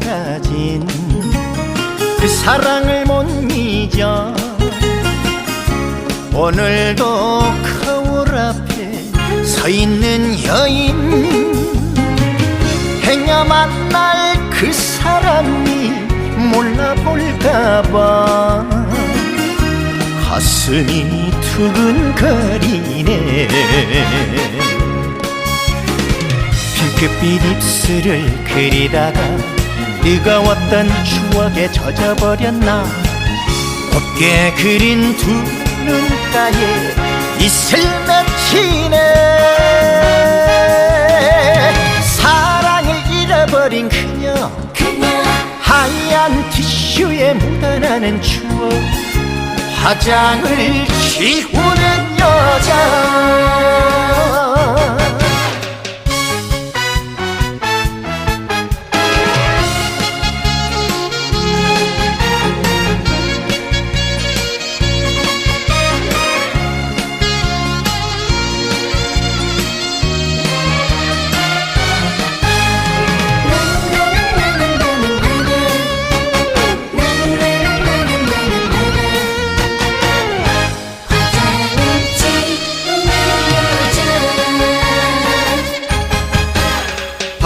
사라진 그 사랑을 못 잊어 오늘도 거울 앞에 서 있는 여인 행여 만날 그 사람이 몰라볼까봐 가슴이 두근거리네. 핑크빛 입술을 그리다가 뜨거웠던 추억에 젖어버렸나? 곱게 그린 두 눈가에 이슬 맺히네 사랑을 잃어버린 그녀. 하얀 티슈에 묻어나는 추억. 화장을 지우는 여자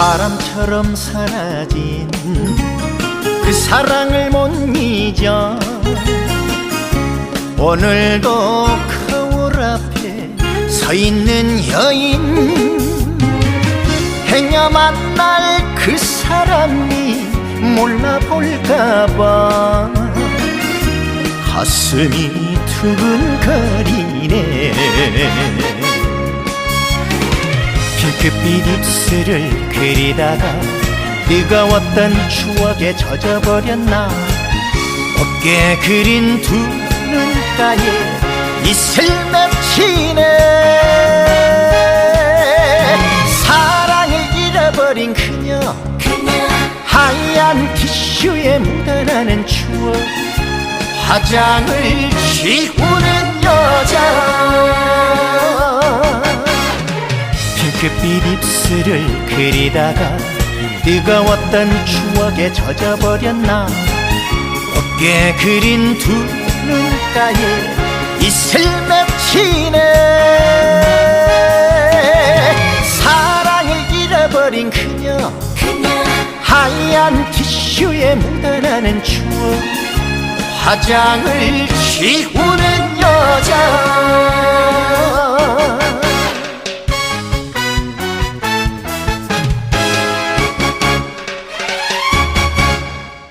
바람처럼 사라진 그 사랑을 못 잊어. 오늘도 거울 앞에 서 있는 여인 행여 만날 그 사람이 몰라볼까봐. 가슴이 두근거리네 핑크빛 입술을 그리다가 뜨거웠던 추억에 젖어버렸나? 곱게 그린 두 눈가에 이슬 맺히네. 사랑을 잃어버린 그녀. 하얀 티슈에 묻어나는 추억. 화장을 지우는 핑크빛 입술을 그리다가 뜨거웠던 추억에 젖어버렸나? 곱게 그린 두 눈가에 이슬 맺히네. 사랑을 잃어버린 그녀. 하얀 티슈에 묻어나는 추억. 화장을 지우는 여자